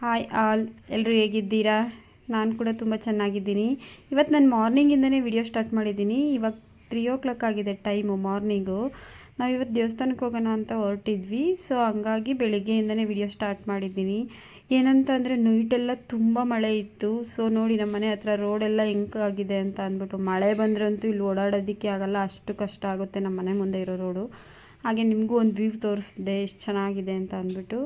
Hi all ಎಲ್ಲರೂ ಹೇಗಿದ್ದೀರಾ? ನಾನು ಕೂಡ ತುಂಬ ಚೆನ್ನಾಗಿದ್ದೀನಿ. ಇವತ್ತು ನಾನು ಮಾರ್ನಿಂಗಿಂದನೇ ವಿಡಿಯೋ ಸ್ಟಾರ್ಟ್ ಮಾಡಿದ್ದೀನಿ. ಇವಾಗ ತ್ರೀ ಓ ಕ್ಲಾಕ್ ಆಗಿದೆ ಟೈಮು ಮಾರ್ನಿಂಗು ನಾವು ಇವತ್ತು ದೇವಸ್ಥಾನಕ್ಕೆ ಹೋಗೋಣ ಅಂತ ಹೊರಟಿದ್ವಿ. ಸೊ ಹಂಗಾಗಿ ಬೆಳಿಗ್ಗೆಯಿಂದನೇ ವಿಡಿಯೋ ಸ್ಟಾರ್ಟ್ ಮಾಡಿದ್ದೀನಿ. ಏನಂತ ಅಂದರೆ ನೈಟೆಲ್ಲ ತುಂಬ ಮಳೆ ಇತ್ತು. ಸೊ ನೋಡಿ ನಮ್ಮ ಮನೆ ಹತ್ರ ರೋಡೆಲ್ಲ ಆಗಿದೆ ಅಂತ ಅಂದ್ಬಿಟ್ಟು ಮಳೆ ಬಂದ್ರಂತೂ ಇಲ್ಲಿ ಓಡಾಡೋದಕ್ಕೆ ಆಗಲ್ಲ. ಅಷ್ಟು ಕಷ್ಟ ಆಗುತ್ತೆ ನಮ್ಮ ಮನೆ ಮುಂದೆ ಇರೋ ರೋಡು ಹಾಗೆ ನಿಮಗೂ ಒಂದು ವ್ಯೂ ತೋರಿಸ್ದೆ, ಎಷ್ಟು ಚೆನ್ನಾಗಿದೆ ಅಂತ ಅಂದ್ಬಿಟ್ಟು.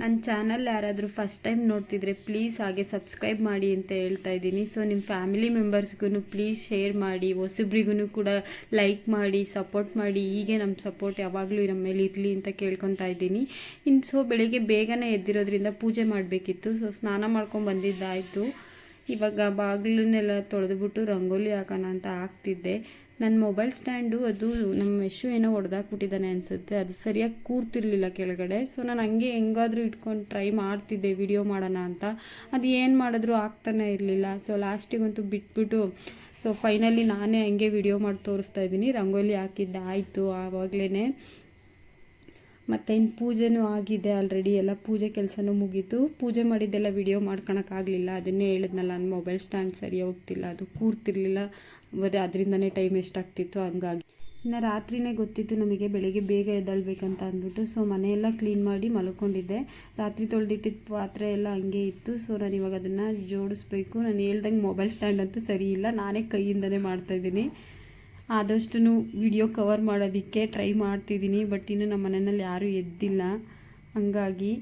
ನನ್ನ ಚಾನಲ್ ಯಾರಾದರೂ ಫಸ್ಟ್ ಟೈಮ್ ನೋಡ್ತಿದ್ರೆ ಪ್ಲೀಸ್ ಹಾಗೆ ಸಬ್ಸ್ಕ್ರೈಬ್ ಮಾಡಿ ಅಂತ ಹೇಳ್ತಾ ಇದ್ದೀನಿ. ಸೊ ನಿಮ್ಮ ಫ್ಯಾಮಿಲಿ ಮೆಂಬರ್ಸ್ಗೂ ಪ್ಲೀಸ್ ಶೇರ್ ಮಾಡಿ ಹೊಸಬ್ರಿಗೂ ಕೂಡ ಲೈಕ್ ಮಾಡಿ ಸಪೋರ್ಟ್ ಮಾಡಿ, ಹೀಗೆ ನಮ್ಮ ಸಪೋರ್ಟ್ ಯಾವಾಗಲೂ ನಮ್ಮ ಮೇಲೆ ಇರಲಿ ಅಂತ ಕೇಳ್ಕೊತಾ ಇದ್ದೀನಿ. ಇನ್ನು ಸೊ ಬೆಳಿಗ್ಗೆ ಬೇಗನೆ ಎದ್ದಿರೋದ್ರಿಂದ ಪೂಜೆ ಮಾಡಬೇಕಿತ್ತು. ಸೊ ಸ್ನಾನ ಮಾಡ್ಕೊಂಡು ಬಂದಿದ್ದಾಯಿತು. ಇವಾಗ ಬಾಗಿಲನ್ನೆಲ್ಲ ತೊಳೆದುಬಿಟ್ಟು ರಂಗೋಲಿ ಹಾಕೋಣ ಅಂತ ಹಾಕ್ತಿದ್ದೆ ನನ್ನ ಮೊಬೈಲ್ ಸ್ಟ್ಯಾಂಡು ಅದು ನಮ್ಮ ಮೆಶು ಏನೋ ಹೊಡೆದಾಕ್ಬಿಟ್ಟಿದ್ದಾನೆ ಅನಿಸುತ್ತೆ. ಅದು ಸರಿಯಾಗಿ ಕೂರ್ತಿರ್ಲಿಲ್ಲ ಕೆಳಗಡೆ. ಸೊ ನಾನು ಹಂಗೆ ಹೆಂಗಾದರೂ ಇಟ್ಕೊಂಡು ಟ್ರೈ ಮಾಡ್ತಿದ್ದೆ ವಿಡಿಯೋ ಮಾಡೋಣ ಅಂತ. ಅದು ಏನು ಮಾಡಿದ್ರು ಆಗ್ತಾನೆ ಇರಲಿಲ್ಲ. ಸೊ ಲಾಸ್ಟಿಗಂತೂ ಬಿಟ್ಬಿಟ್ಟು ಸೊ ಫೈನಲಿ ನಾನೇ ಹಂಗೆ ವಿಡಿಯೋ ಮಾಡಿ ತೋರಿಸ್ತಾ ಇದ್ದೀನಿ. ರಂಗೋಲಿ ಹಾಕಿದ್ದೆ, ಆಯಿತು ಆವಾಗಲೇ ಮತ್ತು ಇನ್ನು ಪೂಜೆನೂ ಆಗಿದೆ ಆಲ್ರೆಡಿ ಎಲ್ಲ ಪೂಜೆ ಕೆಲಸನೂ ಮುಗೀತು. ಪೂಜೆ ಮಾಡಿದ್ದೆಲ್ಲ ವಿಡಿಯೋ ಮಾಡ್ಕೊಳಕ್ಕಾಗಲಿಲ್ಲ. ಅದನ್ನೇ ಹೇಳಿದ್ನಲ್ಲ ನನ್ನ ಮೊಬೈಲ್ ಸ್ಟ್ಯಾಂಡ್ ಸರಿ ಹೋಗ್ತಿಲ್ಲ. ಅದು ಕೂರ್ತಿರ್ಲಿಲ್ಲ. ಬರೀ ಅದರಿಂದನೇ ಟೈಮ್ ಎಷ್ಟಾಗ್ತಿತ್ತು ಹಂಗಾಗಿ. ಇನ್ನು ರಾತ್ರಿನೇ ಗೊತ್ತಿತ್ತು ನಮಗೆ ಬೆಳಿಗ್ಗೆ ಬೇಗ ಎದ್ದಳ್ಬೇಕಂತ ಅಂದ್ಬಿಟ್ಟು ಸೊ ಮನೆಯೆಲ್ಲ ಕ್ಲೀನ್ ಮಾಡಿ ಮಲ್ಕೊಂಡಿದ್ದೆ. ರಾತ್ರಿ ತೊಳೆದಿಟ್ಟಿದ್ದ ಪಾತ್ರೆ ಎಲ್ಲ ಹಂಗೆ ಇತ್ತು ಸೊ ನಾನು ಇವಾಗ ಅದನ್ನು ಜೋಡಿಸ್ಬೇಕು. ನಾನು ಹೇಳ್ದಂಗೆ ಮೊಬೈಲ್ ಸ್ಟ್ಯಾಂಡ್ ಅಂತೂ ಸರಿ ಇಲ್ಲ, ನಾನೇ ಕೈಯಿಂದನೇ ಮಾಡ್ತಾಯಿದ್ದೀನಿ ಆದಷ್ಟು ವಿಡಿಯೋ ಕವರ್ ಮಾಡೋದಕ್ಕೆ ಟ್ರೈ ಮಾಡ್ತಿದ್ದೀನಿ ಬಟ್ ಇನ್ನು ನಮ್ಮ ಮನೆಯಲ್ಲಿ ಯಾರೂ ಎದ್ದಿಲ್ಲ. ಹಂಗಾಗಿ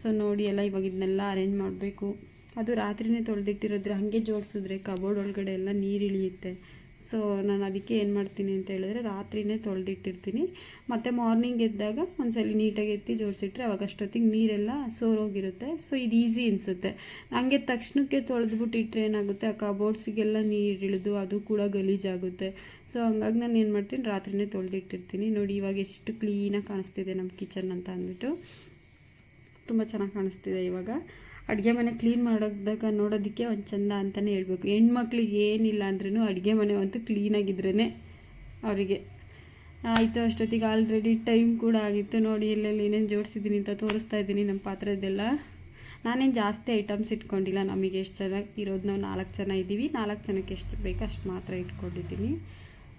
ಸೊ ನೋಡಿ ಎಲ್ಲ ಇವಾಗ ಇದನ್ನೆಲ್ಲ ಅರೇಂಜ್ ಮಾಡಬೇಕು. ಅದು ರಾತ್ರಿನೇ ತೊಳೆದಿಟ್ಟಿರೋದ್ರೆ ಹಾಗೆ ಜೋಡಿಸಿದ್ರೆ ಕಬೋರ್ಡ್ ಒಳಗಡೆ ಎಲ್ಲ ನೀರು ಇಳಿಯುತ್ತೆ. ಸೊ ನಾನು ಅದಕ್ಕೆ ಏನು ಮಾಡ್ತೀನಿ ಅಂತ ಹೇಳಿದ್ರೆ ರಾತ್ರಿನೇ ತೊಳೆದಿಟ್ಟಿರ್ತೀನಿ. ಮತ್ತು ಮಾರ್ನಿಂಗ್ ಎದ್ದಾಗ ಒಂದ್ಸಲ ನೀಟಾಗಿ ಎತ್ತಿ ಜೋಡಿಸಿಟ್ರೆ ಅವಾಗ ಅಷ್ಟೊತ್ತಿಗೆ ನೀರೆಲ್ಲ ಸೋರೋಗಿರುತ್ತೆ. ಸೊ ಇದು ಈಸಿ ಅನಿಸುತ್ತೆ. ಹಂಗೆ ತಕ್ಷಣಕ್ಕೆ ತೊಳೆದ್ಬಿಟ್ಟಿಟ್ರೆ ಏನಾಗುತ್ತೆ? ಆ ಕಬೋರ್ಡ್ಸಿಗೆಲ್ಲ ನೀರು ಇಳಿದು ಅದು ಕೂಡ ಗಲೀಜಾಗುತ್ತೆ. ಸೊ ಹಂಗಾಗಿ ನಾನು ಏನು ಮಾಡ್ತೀನಿ? ರಾತ್ರಿನೇ ತೊಳೆದಿಟ್ಟಿರ್ತೀನಿ. ನೋಡಿ, ಇವಾಗ ಎಷ್ಟು ಕ್ಲೀನಾಗಿ ಕಾಣಿಸ್ತಿದೆ ನಮ್ಮ ಕಿಚನ್ ಅಂತ ಅಂದ್ಬಿಟ್ಟು. ತುಂಬ ಚೆನ್ನಾಗಿ ಕಾಣಿಸ್ತಿದೆ ಇವಾಗ. ಅಡುಗೆ ಮನೆ ಕ್ಲೀನ್ ಮಾಡೋದಾಗ ನೋಡೋದಕ್ಕೆ ಒಂದು ಚಂದ ಅಂತಲೇ ಹೇಳ್ಬೇಕು. ಹೆಣ್ಮಕ್ಳಿಗೆ ಏನಿಲ್ಲ ಅಂದ್ರೂ ಅಡುಗೆ ಮನೆ ಅಂತೂ ಕ್ಲೀನಾಗಿದ್ರೇ ಅವರಿಗೆ. ಆಯಿತು, ಅಷ್ಟೊತ್ತಿಗೆ ಆಲ್ರೆಡಿ ಟೈಮ್ ಕೂಡ ಆಗಿತ್ತು. ನೋಡಿ, ಎಲ್ಲೆಲ್ಲಿ ಏನೇನು ಜೋಡಿಸಿದ್ದೀನಿ ಅಂತ ತೋರಿಸ್ತಾ ಇದ್ದೀನಿ ನಮ್ಮ ಪಾತ್ರದ್ದೆಲ್ಲ. ನಾನೇನು ಜಾಸ್ತಿ ಐಟಮ್ಸ್ ಇಟ್ಕೊಂಡಿಲ್ಲ. ನಮಗೆ ಎಷ್ಟು ಚೆನ್ನಾಗಿ ಇರೋದು ನಾವು ನಾಲ್ಕು ಜನ ಇದ್ದೀವಿ. ನಾಲ್ಕು ಜನಕ್ಕೆ ಎಷ್ಟು ಬೇಕು ಅಷ್ಟು ಮಾತ್ರ ಇಟ್ಕೊಂಡಿದ್ದೀನಿ.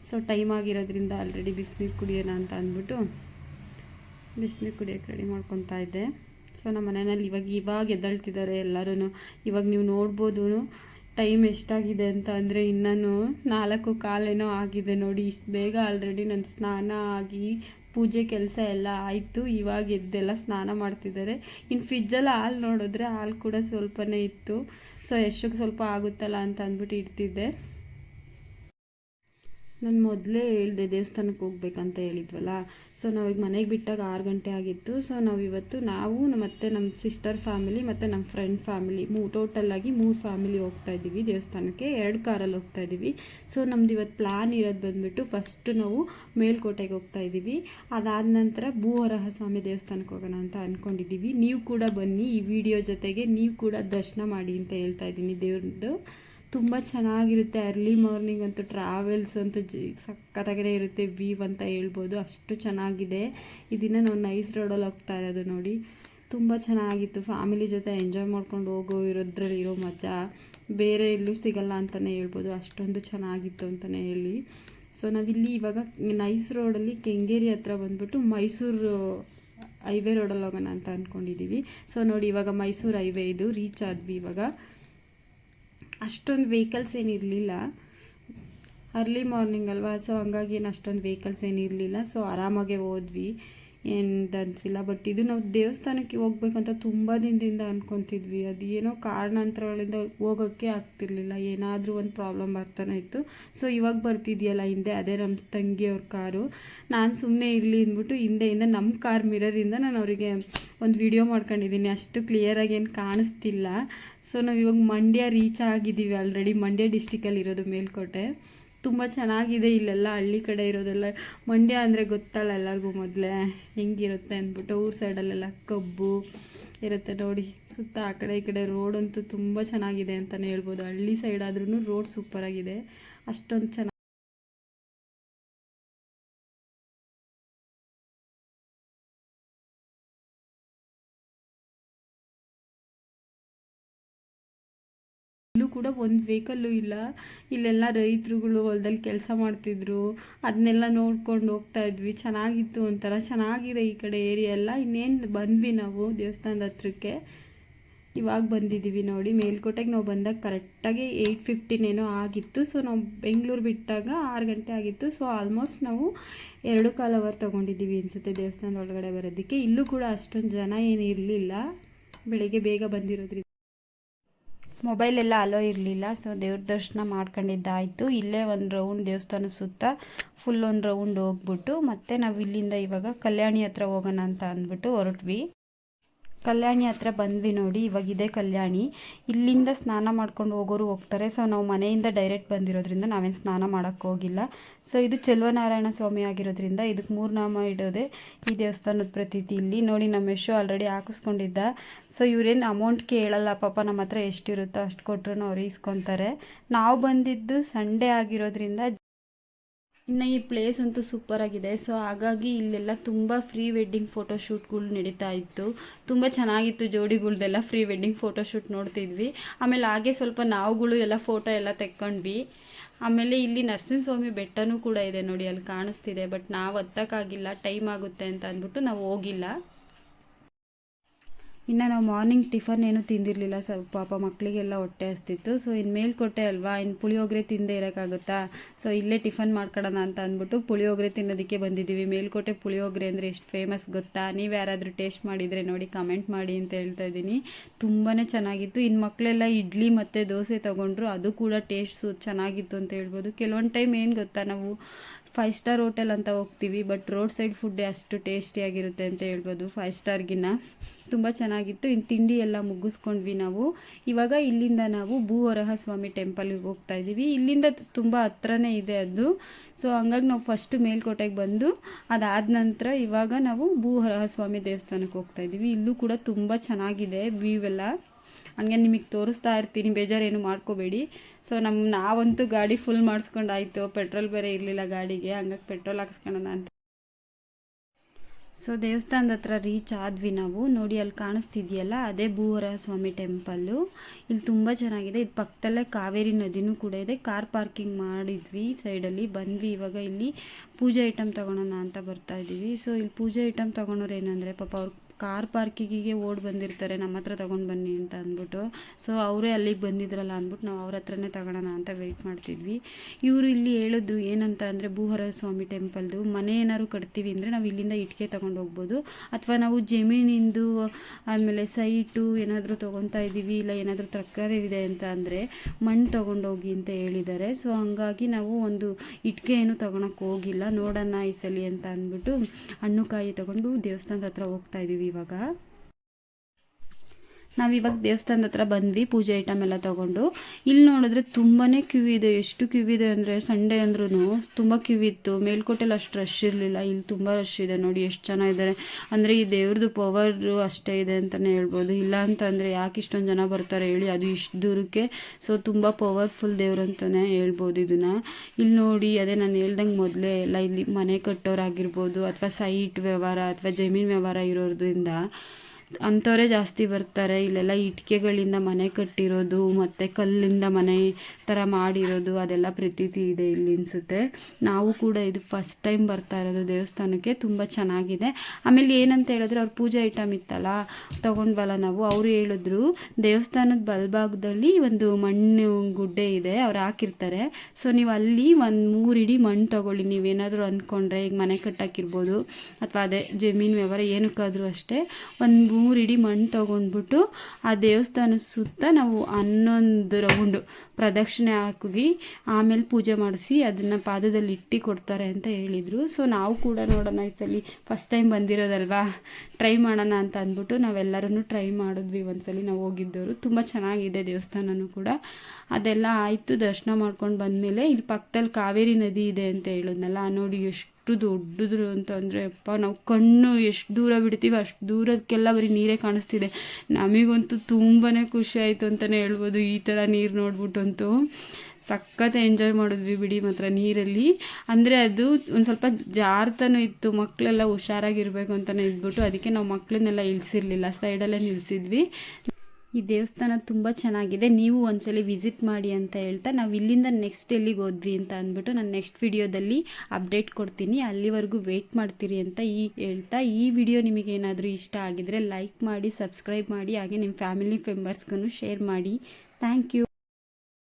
ಸೊ ಟೈಮ್ ಆಗಿರೋದ್ರಿಂದ ಆಲ್ರೆಡಿ ಬಿಸಿನೀರು ಕುಡಿಯೋಣ ಅಂತ ಅಂದ್ಬಿಟ್ಟು ಬಿಸಿನೀರು ಕುಡಿಯೋಕ್ಕೆ ರೆಡಿ ಮಾಡ್ಕೊತಾ ಇದ್ದೆ. ಸೊ ನಮ್ಮ ಮನೆಯಲ್ಲಿ ಇವಾಗ ಇವಾಗ ಎದ್ದಳ್ತಿದ್ದಾರೆ ಎಲ್ಲರೂ ಇವಾಗ ನೀವು ನೋಡ್ಬೋದು ಟೈಮ್ ಎಷ್ಟಾಗಿದೆ ಅಂತ ಅಂದರೆ ಇನ್ನೂ ನಾಲ್ಕು ಕಾಲೇನೋ ಆಗಿದೆ ನೋಡಿ. ಇಷ್ಟು ಬೇಗ ಆಲ್ರೆಡಿ ನನ್ನ ಸ್ನಾನ ಆಗಿ ಪೂಜೆ ಕೆಲಸ ಎಲ್ಲ ಆಯಿತು. ಇವಾಗ ಎದ್ದೆಲ್ಲ ಸ್ನಾನ ಮಾಡ್ತಿದ್ದಾರೆ. ಇನ್ನು ಫ್ರಿಜ್ಜಲ್ಲಿ ಹಾಲು ನೋಡಿದ್ರೆ ಹಾಲು ಕೂಡ ಸ್ವಲ್ಪನೇ ಇತ್ತು. ಸೊ ಎಷ್ಟಕ್ಕೆ ಸ್ವಲ್ಪ ಆಗುತ್ತಲ್ಲ ಅಂತ ಅಂದ್ಬಿಟ್ಟು ಇಡ್ತಿದ್ದೆ. ನಾನು ಮೊದಲೇ ಹೇಳಿದೆ ದೇವಸ್ಥಾನಕ್ಕೆ ಹೋಗ್ಬೇಕಂತ ಹೇಳಿದ್ವಲ್ಲ ಸೊ ನಾವೀಗ ಮನೆಗೆ ಬಿಟ್ಟಾಗ ಆರು ಗಂಟೆ ಆಗಿತ್ತು ಸೊ ನಾವು ಇವತ್ತು ನಾವು ಮತ್ತು ನಮ್ಮ ಸಿಸ್ಟರ್ ಫ್ಯಾಮಿಲಿ ಮತ್ತು ನಮ್ಮ ಫ್ರೆಂಡ್ ಫ್ಯಾಮಿಲಿ ಮೂ ಟೋಟಲಾಗಿ ಮೂರು ಫ್ಯಾಮಿಲಿ ಹೋಗ್ತಾ ಇದ್ದೀವಿ ದೇವಸ್ಥಾನಕ್ಕೆ, ಎರಡು ಕಾರಲ್ಲಿ ಹೋಗ್ತಾ ಇದ್ದೀವಿ. ಸೊ ನಮ್ದು ಇವತ್ತು ಪ್ಲ್ಯಾನ್ ಇರೋದು ಬಂದುಬಿಟ್ಟು ಫಸ್ಟು ನಾವು ಮೇಲ್ಕೋಟೆಗೆ ಹೋಗ್ತಾ ಇದ್ದೀವಿ. ಅದಾದ ನಂತರ ಭೂವರಹ ಸ್ವಾಮಿ ದೇವಸ್ಥಾನಕ್ಕೆ ಹೋಗೋಣ ಅಂತ ಅಂದ್ಕೊಂಡಿದ್ದೀವಿ ನೀವು ಕೂಡ ಬನ್ನಿ ಈ ವಿಡಿಯೋ ಜೊತೆಗೆ, ನೀವು ಕೂಡ ದರ್ಶನ ಮಾಡಿ ಅಂತ ಹೇಳ್ತಾ ಇದ್ದೀನಿ ದೇವ್ರದ್ದು ತುಂಬ ಚೆನ್ನಾಗಿರುತ್ತೆ ಅರ್ಲಿ ಮಾರ್ನಿಂಗ್ ಅಂತೂ ಟ್ರಾವೆಲ್ಸ್ ಅಂತೂ ಜಿ ಸಕ್ಕತ್ತಾಗೇ ಇರುತ್ತೆ ವೀವ್ ಅಂತ ಹೇಳ್ಬೋದು. ಅಷ್ಟು ಚೆನ್ನಾಗಿದೆ. ಇದನ್ನ ನಾವು ನೈಸ್ ರೋಡಲ್ಲಿ ಹೋಗ್ತಾ ಇರೋದು ನೋಡಿ. ತುಂಬ ಚೆನ್ನಾಗಿತ್ತು. ಫ್ಯಾಮಿಲಿ ಜೊತೆ ಎಂಜಾಯ್ ಮಾಡ್ಕೊಂಡು ಹೋಗೋ, ಇರೋದ್ರಲ್ಲಿ ಇರೋ ಮಜಾ. ಬೇರೆ ಎಲ್ಲೂ ಸಿಗಲ್ಲ ಅಂತಲೇ ಹೇಳ್ಬೋದು. ಅಷ್ಟೊಂದು ಚೆನ್ನಾಗಿತ್ತು ಅಂತಲೇ ಹೇಳಿ. ಸೊ ನಾವಿಲ್ಲಿ ಇವಾಗ ನೈಸ್ ರೋಡಲ್ಲಿ ಕೆಂಗೇರಿ ಹತ್ರ ಬಂದ್ಬಿಟ್ಟು ಮೈಸೂರು ಹೈವೇ ರೋಡಲ್ಲಿ ಹೋಗೋಣ ಅಂತ ಅಂದ್ಕೊಂಡಿದ್ದೀವಿ ಸೊ ನೋಡಿ ಇವಾಗ ಮೈಸೂರು ಹೈವೇ ಇದು ರೀಚ್ ಆದ್ವಿ ಇವಾಗ. ಅಷ್ಟೊಂದು ವೆಹಿಕಲ್ಸ್ ಏನಿರಲಿಲ್ಲ ಅರ್ಲಿ ಮಾರ್ನಿಂಗ್ ಅಲ್ವಾ ಸೊ ಹಂಗಾಗಿ ಏನು ಅಷ್ಟೊಂದು ವೆಹಿಕಲ್ಸ್ ಏನಿರಲಿಲ್ಲ ಸೊ ಆರಾಮಾಗೆ ಹೋದ್ವಿ. ಏನಂತ ಅನಿಸಿಲ್ಲ ಬಟ್ ಇದು ನಾವು ದೇವಸ್ಥಾನಕ್ಕೆ ಹೋಗ್ಬೇಕಂತ ತುಂಬ ದಿನದಿಂದ ಅಂದ್ಕೊತಿದ್ವಿ ಅದು ಏನೋ ಕಾರಣಾಂತರಗಳಿಂದ ಹೋಗೋಕ್ಕೆ ಆಗ್ತಿರ್ಲಿಲ್ಲ. ಏನಾದರೂ ಒಂದು ಪ್ರಾಬ್ಲಮ್ ಬರ್ತಾನೆ ಇತ್ತು. ಸೊ ಇವಾಗ ಬರ್ತಿದೆಯಲ್ಲ, ಹಿಂದೆ ಅದೇ ನಮ್ಮ ತಂಗಿಯವ್ರ ಕಾರು. ನಾನು ಸುಮ್ಮನೆ ಇರಲಿ ಅಂದ್ಬಿಟ್ಟು ಹಿಂದೆಯಿಂದ ನಮ್ಮ ಕಾರ್ ಮಿರರಿಂದ ನಾನು ಅವರಿಗೆ ಒಂದು ವಿಡಿಯೋ ಮಾಡ್ಕೊಂಡಿದ್ದೀನಿ. ಅಷ್ಟು ಕ್ಲಿಯರಾಗಿ ಏನು ಕಾಣಿಸ್ತಿಲ್ಲ. ಸೊ ನಾವು ಇವಾಗ ಮಂಡ್ಯ ರೀಚ್ ಆಗಿದ್ದೀವಿ ಆಲ್ರೆಡಿ ಮಂಡ್ಯ ಡಿಸ್ಟಿಕಲ್ಲಿ ಇರೋದು ಮೇಲ್ಕೋಟೆ. ತುಂಬ ಚೆನ್ನಾಗಿದೆ ಇಲ್ಲೆಲ್ಲ, ಹಳ್ಳಿ ಕಡೆ ಇರೋದೆಲ್ಲ. ಮಂಡ್ಯ ಅಂದರೆ ಗೊತ್ತಲ್ಲ ಎಲ್ಲರಿಗೂ ಮೊದಲೇ. ಹೆಂಗಿರುತ್ತೆ ಅಂದ್ಬಿಟ್ಟು ಊರು ಸೈಡಲ್ಲೆಲ್ಲ ಕಬ್ಬು ಇರುತ್ತೆ ನೋಡಿ. ಸುತ್ತ ಆ ಕಡೆ ಈ ಕಡೆ ರೋಡ್ ಅಂತೂ ತುಂಬ ಚೆನ್ನಾಗಿದೆ ಅಂತಲೇ ಹೇಳ್ಬೋದು. ಹಳ್ಳಿ ಸೈಡ್ ಆದ್ರೂ ರೋಡ್ ಸೂಪರಾಗಿದೆ ಅಷ್ಟೊಂದು ಚೆನ್ನಾಗಿ ಕೂಡ ಒಂದು ವೆಹಿಕಲ್ಲು ಇಲ್ಲ. ಇಲ್ಲೆಲ್ಲ ರೈತರುಗಳು ಹೊಲದಲ್ಲಿ ಕೆಲಸ ಮಾಡ್ತಿದ್ರು. ಅದನ್ನೆಲ್ಲ ನೋಡ್ಕೊಂಡು ಹೋಗ್ತಾ ಇದ್ವಿ. ಚೆನ್ನಾಗಿತ್ತು ಒಂಥರ. ಚೆನ್ನಾಗಿದೆ ಈ ಕಡೆ ಏರಿಯಾ ಎಲ್ಲ. ಇನ್ನೇನು ಬಂದ್ವಿ ನಾವು ದೇವಸ್ಥಾನದ ಹತ್ರಕ್ಕೆ. ಇವಾಗ ಬಂದಿದ್ದೀವಿ ನೋಡಿ. ಮೇಲ್ಕೋಟೆಗೆ ನಾವು ಬಂದಾಗ ಕರೆಕ್ಟಾಗಿ ಏಯ್ಟ್ ಫಿಫ್ಟೀನ್ ಏನೋ ಆಗಿತ್ತು. ಸೊ ನಾವು ಬೆಂಗಳೂರು ಬಿಟ್ಟಾಗ ಆರು ಗಂಟೆ ಆಗಿತ್ತು. ಸೊ ಆಲ್ಮೋಸ್ಟ್ ನಾವು ಎರಡು ಕಾಲ್ ಅವರ್ ತೊಗೊಂಡಿದ್ದೀವಿ ಅನಿಸುತ್ತೆ ದೇವಸ್ಥಾನದ ಒಳಗಡೆ ಬರೋದಕ್ಕೆ. ಇಲ್ಲೂ ಕೂಡ ಅಷ್ಟೊಂದು ಜನ ಏನು ಇರಲಿಲ್ಲ. ಬೆಳಿಗ್ಗೆ ಬೇಗ ಬಂದಿರೋದ್ರಿಂದ. ಮೊಬೈಲೆಲ್ಲ ಅಲೋ ಇರಲಿಲ್ಲ, ಸೊ ದೇವ್ರ ದರ್ಶನ ಮಾಡ್ಕೊಂಡಿದ್ದಾಯಿತು. ಇಲ್ಲೇ ಒಂದು ರೌಂಡ್ ದೇವಸ್ಥಾನ ಸುತ್ತ ಫುಲ್ ಒಂದು ರೌಂಡ್ ಹೋಗ್ಬಿಟ್ಟು ಮತ್ತೆ ನಾವು ಇಲ್ಲಿಂದ ಇವಾಗ ಕಲ್ಯಾಣಿ ಹತ್ರ ಹೋಗೋಣ ಅಂತ ಅಂದ್ಬಿಟ್ಟು ಹೊರಟ್ವಿ. ಕಲ್ಯಾಣಿ ಹತ್ರ ಬಂದ್ವಿ ನೋಡಿ, ಇವಾಗ ಇದೆ ಕಲ್ಯಾಣಿ. ಇಲ್ಲಿಂದ ಸ್ನಾನ ಮಾಡ್ಕೊಂಡು ಹೋಗೋರು ಹೋಗ್ತಾರೆ. ಸೊ ನಾವು ಮನೆಯಿಂದ ಡೈರೆಕ್ಟ್ ಬಂದಿರೋದ್ರಿಂದ ನಾವೇನು ಸ್ನಾನ ಮಾಡೋಕ್ಕೆ ಹೋಗಿಲ್ಲ. ಸೊ ಇದು ಚೆಲುವನಾರಾಯಣ ಸ್ವಾಮಿ ಆಗಿರೋದ್ರಿಂದ ಇದಕ್ಕೆ ಮೂರು ನಾಮ ಇಡೋದೆ ಈ ದೇವಸ್ಥಾನದ ಪ್ರತೀತಿ ಇಲ್ಲಿ. ನೋಡಿ, ನಮ್ಮ ಯಶು ಆಲ್ರೆಡಿ ಹಾಕಿಸ್ಕೊಂಡಿದ್ದ. ಸೊ ಇವ್ರೇನು ಅಮೌಂಟ್ ಕೇಳಲ್ಲ. ಪಾಪ ನಮ್ಮ ಹತ್ರ ಎಷ್ಟಿರುತ್ತೋ ಅಷ್ಟು ಕೊಟ್ಟರು ಅವ್ರು ಇಸ್ಕೊತಾರೆ ನಾವು ಬಂದಿದ್ದು ಸಂಡೇ ಆಗಿರೋದ್ರಿಂದ ಇನ್ನು ಈ ಪ್ಲೇಸ್ ಅಂತೂ ಸೂಪರ್ ಆಗಿದೆ. ಸೊ ಹಾಗಾಗಿ ಇಲ್ಲೆಲ್ಲ ತುಂಬ ಫ್ರೀ ವೆಡ್ಡಿಂಗ್ ಫೋಟೋಶೂಟ್ಗಳು ನಡೀತಾ ಇತ್ತು. ತುಂಬ ಚೆನ್ನಾಗಿತ್ತು ಜೋಡಿಗಳ್ದೆಲ್ಲ ಫ್ರೀ ವೆಡ್ಡಿಂಗ್ ಫೋಟೋಶೂಟ್ ನೋಡ್ತಿದ್ವಿ. ಆಮೇಲೆ ಹಾಗೆ ಸ್ವಲ್ಪ ನಾವುಗಳು ಎಲ್ಲ ಫೋಟೋ ಎಲ್ಲ ತೆಕ್ಕೊಂಡ್ವಿ. ಆಮೇಲೆ ಇಲ್ಲಿ ನರಸಿಂಹಸ್ವಾಮಿ ಬೆಟ್ಟನೂ ಕೂಡ ಇದೆ ನೋಡಿ, ಅಲ್ಲಿ ಕಾಣಿಸ್ತಿದೆ. ಬಟ್ ನಾವು ಹತ್ತಕ್ಕಾಗಿಲ್ಲ ಟೈಮ್ ಆಗುತ್ತೆ ಅಂತ ಅಂದ್ಬಿಟ್ಟು ನಾವು ಹೋಗಿಲ್ಲ. ಇನ್ನು ನಾವು ಮಾರ್ನಿಂಗ್ ಟಿಫನ್ ಏನೂ ತಿಂದಿರಲಿಲ್ಲ ಸ್ವಲ್ಪ ಪಾಪ ಮಕ್ಕಳಿಗೆಲ್ಲ ಹೊಟ್ಟೆ ಹಸ್ತಿತ್ತು. ಸೊ ಇನ್ನು ಮೇಲ್ಕೊಟ್ಟೆ ಅಲ್ವಾ ಇನ್ನು ಪುಳಿಯೋಗರೆ ತಿಂದೇ ಇರೋಕ್ಕಾಗುತ್ತಾ? ಸೊ ಇಲ್ಲೇ ಟಿಫನ್ ಮಾಡ್ಕೊಡೋಣ ಅಂತ ಅಂದ್ಬಿಟ್ಟು ಪುಳಿಯೋಗರೆ ತಿನ್ನೋದಕ್ಕೆ ಬಂದಿದ್ದೀವಿ. ಮೇಲ್ಕೋಟೆ ಪುಳಿಯೋಗರೆ ಅಂದರೆ ಎಷ್ಟು ಫೇಮಸ್ ಗೊತ್ತಾ? ನೀವು ಯಾರಾದರೂ ಟೇಸ್ಟ್ ಮಾಡಿದರೆ ನೋಡಿ ಕಮೆಂಟ್ ಮಾಡಿ ಅಂತ ಹೇಳ್ತಾ ಇದ್ದೀನಿ. ತುಂಬಾ ಚೆನ್ನಾಗಿತ್ತು. ಇನ್ನು ಮಕ್ಕಳೆಲ್ಲ ಇಡ್ಲಿ ಮತ್ತು ದೋಸೆ ತೊಗೊಂಡ್ರು, ಅದು ಕೂಡ ಟೇಸ್ಟ್ ಚೆನ್ನಾಗಿತ್ತು ಅಂತ ಹೇಳ್ಬೋದು. ಕೆಲವೊಂದು ಟೈಮ್ ಏನು ಗೊತ್ತಾ ನಾವು ಫೈವ್ ಸ್ಟಾರ್ ಹೋಟೆಲ್ ಅಂತ ಹೋಗ್ತೀವಿ ಬಟ್ ರೋಡ್ ಸೈಡ್ ಫುಡ್ಡೇ ಅಷ್ಟು ಟೇಸ್ಟಿಯಾಗಿರುತ್ತೆ ಅಂತ ಹೇಳ್ಬೋದು ಫೈವ್ ಸ್ಟಾರ್ಗಿನ್ನ ತುಂಬ ಚೆನ್ನಾಗಿತ್ತು. ಇನ್ನು ತಿಂಡಿ ಎಲ್ಲ ಮುಗಿಸ್ಕೊಂಡ್ವಿ ನಾವು. ಇವಾಗ ಇಲ್ಲಿಂದ ನಾವು ಭೂವರಹ ಸ್ವಾಮಿ ಟೆಂಪಲ್ಗೆ ಹೋಗ್ತಾ ಇದ್ದೀವಿ ಇಲ್ಲಿಂದ ತುಂಬ ಹತ್ರನೇ ಇದೆ ಅದು. ಸೊ ಹಂಗಾಗಿ ನಾವು ಫಸ್ಟ್ ಮೇಲ್ಕೋಟೆಗೆ ಬಂದು ಅದಾದ ನಂತರ ಇವಾಗ ನಾವು ಭೂವರಹ ಸ್ವಾಮಿ ದೇವಸ್ಥಾನಕ್ಕೆ ಹೋಗ್ತಾ ಇದ್ದೀವಿ ಇಲ್ಲೂ ಕೂಡ ತುಂಬ ಚೆನ್ನಾಗಿದೆ ವ್ಯೂ ಹಂಗೆ ನಿಮಗೆ ತೋರಿಸ್ತಾ ಇರ್ತೀನಿ, ಬೇಜಾರೇನು ಮಾಡ್ಕೋಬೇಡಿ. ಸೊ ನಮ್ಮ ನಾವಂತೂ ಗಾಡಿ ಫುಲ್ ಮಾಡಿಸ್ಕೊಂಡಾಯ್ತು. ಪೆಟ್ರೋಲ್ ಬೇರೆ ಇರಲಿಲ್ಲ ಗಾಡಿಗೆ, ಹಂಗಾಗಿ ಪೆಟ್ರೋಲ್ ಹಾಕ್ಸ್ಕೊಳ್ಳೋಣ ಅಂತ. ಸೊ ದೇವಸ್ಥಾನದ ಹತ್ರ ರೀಚ್ ಆದ್ವಿ ನಾವು. ನೋಡಿ, ಅಲ್ಲಿ ಕಾಣಿಸ್ತಿದೆಯಲ್ಲ, ಅದೇ ಭೂವರ ಸ್ವಾಮಿ ಟೆಂಪಲ್ಲು ಇಲ್ಲಿ ತುಂಬ ಚೆನ್ನಾಗಿದೆ. ಇದು ಪಕ್ಕದಲ್ಲೇ ಕಾವೇರಿ ನದಿನೂ ಕೂಡ ಇದೆ. ಕಾರ್ ಪಾರ್ಕಿಂಗ್ ಮಾಡಿದ್ವಿ ಸೈಡಲ್ಲಿ ಬಂದ್ವಿ ಇವಾಗ ಇಲ್ಲಿ. ಪೂಜೆ ಐಟಮ್ ತೊಗೊಳೋಣ ಅಂತ ಬರ್ತಾ ಇದ್ದೀವಿ. ಸೊ ಇಲ್ಲಿ ಪೂಜೆ ಐಟಮ್ ತೊಗೊಳೋರು ಏನಂದರೆ, ಪಾಪ ಅವ್ರು ಕಾರ್ ಪಾರ್ಕಿಂಗಿಗೆ ಓಡ್ ಬಂದಿರ್ತಾರೆ, ನಮ್ಮ ಹತ್ರ ತೊಗೊಂಡು ಬನ್ನಿ ಅಂತ ಅಂದ್ಬಿಟ್ಟು. ಸೊ ಅವರೇ ಅಲ್ಲಿಗೆ ಬಂದಿದ್ರಲ್ಲ ಅಂದ್ಬಿಟ್ಟು ನಾವು ಅವ್ರ ಹತ್ರನೇ ತಗೊಳ್ಳೋಣ ಅಂತ ವೆಯ್ಟ್ ಮಾಡ್ತಿದ್ವಿ. ಇವರು ಇಲ್ಲಿ ಹೇಳಿದ್ರು ಏನಂತ ಅಂದರೆ ಭೂಹರ ಸ್ವಾಮಿ ಟೆಂಪಲ್ದು ಮನೆ ಏನಾದ್ರು ಕಟ್ತೀವಿ ಅಂದರೆ ನಾವು ಇಲ್ಲಿಂದ ಇಟ್ಕೆ ತೊಗೊಂಡು ಹೋಗ್ಬೋದು. ಅಥವಾ ನಾವು ಜಮೀನಿಂದು, ಆಮೇಲೆ ಸೈಟು ಏನಾದರೂ ತೊಗೊತಾ ಇದ್ದೀವಿ, ಇಲ್ಲ ಏನಾದರೂ ತರಕಾರಿ ಇದೆ ಅಂತ ಅಂದರೆ ಮಣ್ಣು ತೊಗೊಂಡೋಗಿ ಅಂತ ಹೇಳಿದ್ದಾರೆ. ಸೊ ಹಂಗಾಗಿ ನಾವು ಒಂದು ಇಟ್ಕೆ ಏನು ತೊಗೊಳಕ್ಕೆ ಹೋಗಿಲ್ಲ. ನೋಡೋಣ ಈ ಸಲಿ ಅಂತ ಅಂದ್ಬಿಟ್ಟು ಹಣ್ಣು ಕಾಯಿ ತಗೊಂಡು ದೇವಸ್ಥಾನದ ಹತ್ರ ಹೋಗ್ತಾ ಇದ್ದೀವಿ ಇವಾಗ. ನಾವಿವಾಗ ದೇವಸ್ಥಾನದ ಹತ್ರ ಬಂದ್ವಿ, ಪೂಜೆ ಐಟಮ್ ಎಲ್ಲ ತಗೊಂಡು. ಇಲ್ಲಿ ನೋಡಿದ್ರೆ ತುಂಬಾ ಕ್ಯೂ ಇದೆ. ಎಷ್ಟು ಕ್ಯೂ ಇದೆ ಅಂದರೆ ಸಂಡೇ ಅಂದ್ರೂ ತುಂಬ ಕ್ಯೂ ಇತ್ತು. ಮೇಲ್ಕೋಟೆಲಿ ಅಷ್ಟು ರಶ್ ಇರಲಿಲ್ಲ. ಇಲ್ಲಿ ತುಂಬ ರಶ್ ಇದೆ ನೋಡಿ ಎಷ್ಟು ಜನ ಇದ್ದಾರೆ ಅಂದರೆ ಈ ದೇವ್ರದ್ದು ಪವರು ಅಷ್ಟೇ ಇದೆ ಅಂತಲೇ ಹೇಳ್ಬೋದು. ಇಲ್ಲ ಅಂತಂದರೆ ಯಾಕೆ ಇಷ್ಟೊಂದು ಜನ ಬರ್ತಾರೆ ಹೇಳಿ ಅದು ಇಷ್ಟು ದೂರಕ್ಕೆ. ಸೊ ತುಂಬ ಪವರ್ಫುಲ್ ದೇವ್ರು ಅಂತಲೇ ಹೇಳ್ಬೋದು ಇದನ್ನು. ಇಲ್ಲಿ ನೋಡಿ, ಅದೇ ನಾನು ಹೇಳ್ದಂಗೆ ಮೊದಲೇ ಎಲ್ಲ ಇಲ್ಲಿ ಮನೆ ಕಟ್ಟೋರಾಗಿರ್ಬೋದು ಅಥವಾ ಸೈಟ್ ವ್ಯವಹಾರ, ಅಥವಾ ಜಮೀನು ವ್ಯವಹಾರ ಇರೋದ್ರಿಂದ ಅಂಥವರೇ ಜಾಸ್ತಿ ಬರ್ತಾರೆ. ಇಲ್ಲೆಲ್ಲ ಇಟ್ಟಿಗೆಗಳಿಂದ ಮನೆ ಕಟ್ಟಿರೋದು, ಮತ್ತು ಕಲ್ಲಿಂದ ಮನೆ ಥರ ಮಾಡಿರೋದು, ಅದೆಲ್ಲ ಪ್ರತೀತಿ ಇದೆ ಇಲ್ಲಿ ಅನಿಸುತ್ತೆ. ನಾವು ಕೂಡ ಇದು ಫಸ್ಟ್ ಟೈಮ್ ಬರ್ತಾ ಇರೋದು ದೇವಸ್ಥಾನಕ್ಕೆ, ತುಂಬ ಚೆನ್ನಾಗಿದೆ. ಆಮೇಲೆ ಏನಂತ ಹೇಳಿದ್ರೆ ಅವ್ರ ಪೂಜೆ ಐಟಮ್ ಇತ್ತಲ್ಲ, ತೊಗೊಂಡ್ವಲ್ಲ ನಾವು, ಅವರು ಹೇಳಿದ್ರು, ದೇವಸ್ಥಾನದ ಬಲಭಾಗದಲ್ಲಿ ಒಂದು ಮಣ್ಣು ಗುಡ್ಡೆ ಇದೆ, ಅವ್ರು ಹಾಕಿರ್ತಾರೆ. ಸೊ ನೀವು ಅಲ್ಲಿ ಒಂದು ಮೂರು ಇಡೀ ಮಣ್ಣು ತೊಗೊಳ್ಳಿ ನೀವೇನಾದರೂ ಅಂದ್ಕೊಂಡ್ರೆ ಈಗ ಮನೆ ಕಟ್ಟೋಕ್ಕಿರ್ಬೋದು ಅಥವಾ ಅದೇ ಜಮೀನು ವ್ಯವಹಾರ ಏನಕ್ಕಾದರೂ ಅಷ್ಟೇ, ಒಂದು ಮೂರು ಮಣ್ಣು ತೊಗೊಂಡ್ಬಿಟ್ಟು ಆ ದೇವಸ್ಥಾನದ ಸುತ್ತ ನಾವು ಹನ್ನೊಂದು ರೌಂಡು ಪ್ರದಕ್ಷಿಣೆ ಹಾಕಿ ಆಮೇಲೆ ಪೂಜೆ ಮಾಡಿಸಿ ಅದನ್ನು ಪಾದದಲ್ಲಿ ಇಟ್ಟು ಕೊಡ್ತಾರೆ ಅಂತ ಹೇಳಿದರು. ಸೊ ನಾವು ಕೂಡ ನೋಡೋಣ ಈ ಸಲ ಫಸ್ಟ್ ಟೈಮ್ ಬಂದಿರೋದಲ್ವಾ? ಟ್ರೈ ಮಾಡೋಣ ಅಂತ ಅಂದ್ಬಿಟ್ಟು ನಾವೆಲ್ಲರೂ ಟ್ರೈ ಮಾಡಿದ್ವಿ. ಒಂದ್ಸಲಿ ನಾವು ಹೋಗಿದ್ದವರು. ತುಂಬ ಚೆನ್ನಾಗಿದೆ ದೇವಸ್ಥಾನವೂ ಕೂಡ. ಅದೆಲ್ಲ ಆಯಿತು. ದರ್ಶನ ಮಾಡ್ಕೊಂಡು ಬಂದಮೇಲೆ ಇಲ್ಲಿ ಪಕ್ಕದಲ್ಲಿ ಕಾವೇರಿ ನದಿ ಇದೆ ಅಂತ ಹೇಳೋದ್ನಲ್ಲ ನೋಡಿ ಎಷ್ಟು ಎಷ್ಟು ದೊಡ್ಡದು ಅಂತಂದರೆ ಅಪ್ಪ, ನಾವು ಕಣ್ಣು ಎಷ್ಟು ದೂರ ಬಿಡ್ತೀವಿ ಅಷ್ಟು ದೂರಕ್ಕೆಲ್ಲ ಬರೀ ನೀರೇ ಕಾಣಿಸ್ತಿದೆ. ನಮಗಂತೂ ತುಂಬಾ ಖುಷಿ ಆಯಿತು ಅಂತಲೇ ಹೇಳ್ಬೋದು, ಈ ಥರ ನೀರು ನೋಡ್ಬಿಟ್ಟಂತೂ. ಎಂಜಾಯ್ ಮಾಡಿದ್ವಿ ಬಿಡಿ ಮಾತ್ರ ನೀರಲ್ಲಿ. ಅಂದರೆ ಅದು ಒಂದು ಸ್ವಲ್ಪ ಜಾರ್ತನೂ ಇತ್ತು ಮಕ್ಕಳೆಲ್ಲ ಹುಷಾರಾಗಿರಬೇಕು ಅಂತಲೇ ಇದ್ಬಿಟ್ಟು, ಅದಕ್ಕೆ ನಾವು ಮಕ್ಕಳನ್ನೆಲ್ಲ ಇಳಿಸಿರ್ಲಿಲ್ಲ ಸೈಡಲ್ಲೇ ನಿಲ್ಲಿಸಿದ್ವಿ ಈ ದೇವಸ್ಥಾನ ತುಂಬ ಚೆನ್ನಾಗಿದೆ. ನೀವು ಒಂದ್ಸಲಿ ವಿಸಿಟ್ ಮಾಡಿ ಅಂತ ಹೇಳ್ತಾ ನಾವು ಇಲ್ಲಿಂದ ನೆಕ್ಸ್ಟ್ ಎಲ್ಲಿಗೆ ಹೋದ್ವಿ ಅಂತ ಅಂದ್ಬಿಟ್ಟು ನಾನು ನೆಕ್ಸ್ಟ್ ವಿಡಿಯೋದಲ್ಲಿ ಅಪ್ಡೇಟ್ ಕೊಡ್ತೀನಿ. ಅಲ್ಲಿವರೆಗೂ ವೆಯ್ಟ್ ಮಾಡ್ತೀರಿ ಅಂತ ಈ ಹೇಳ್ತಾ ಈ ವಿಡಿಯೋ ನಿಮಗೆ ಏನಾದರೂ ಇಷ್ಟ ಆಗಿದ್ರೆ ಲೈಕ್ ಮಾಡಿ ಸಬ್ಸ್ಕ್ರೈಬ್ ಮಾಡಿ, ಹಾಗೆ ನಿಮ್ಮ ಫ್ಯಾಮಿಲಿ ಮೆಂಬರ್ಸ್ಗೂ ಶೇರ್ ಮಾಡಿ. Thank you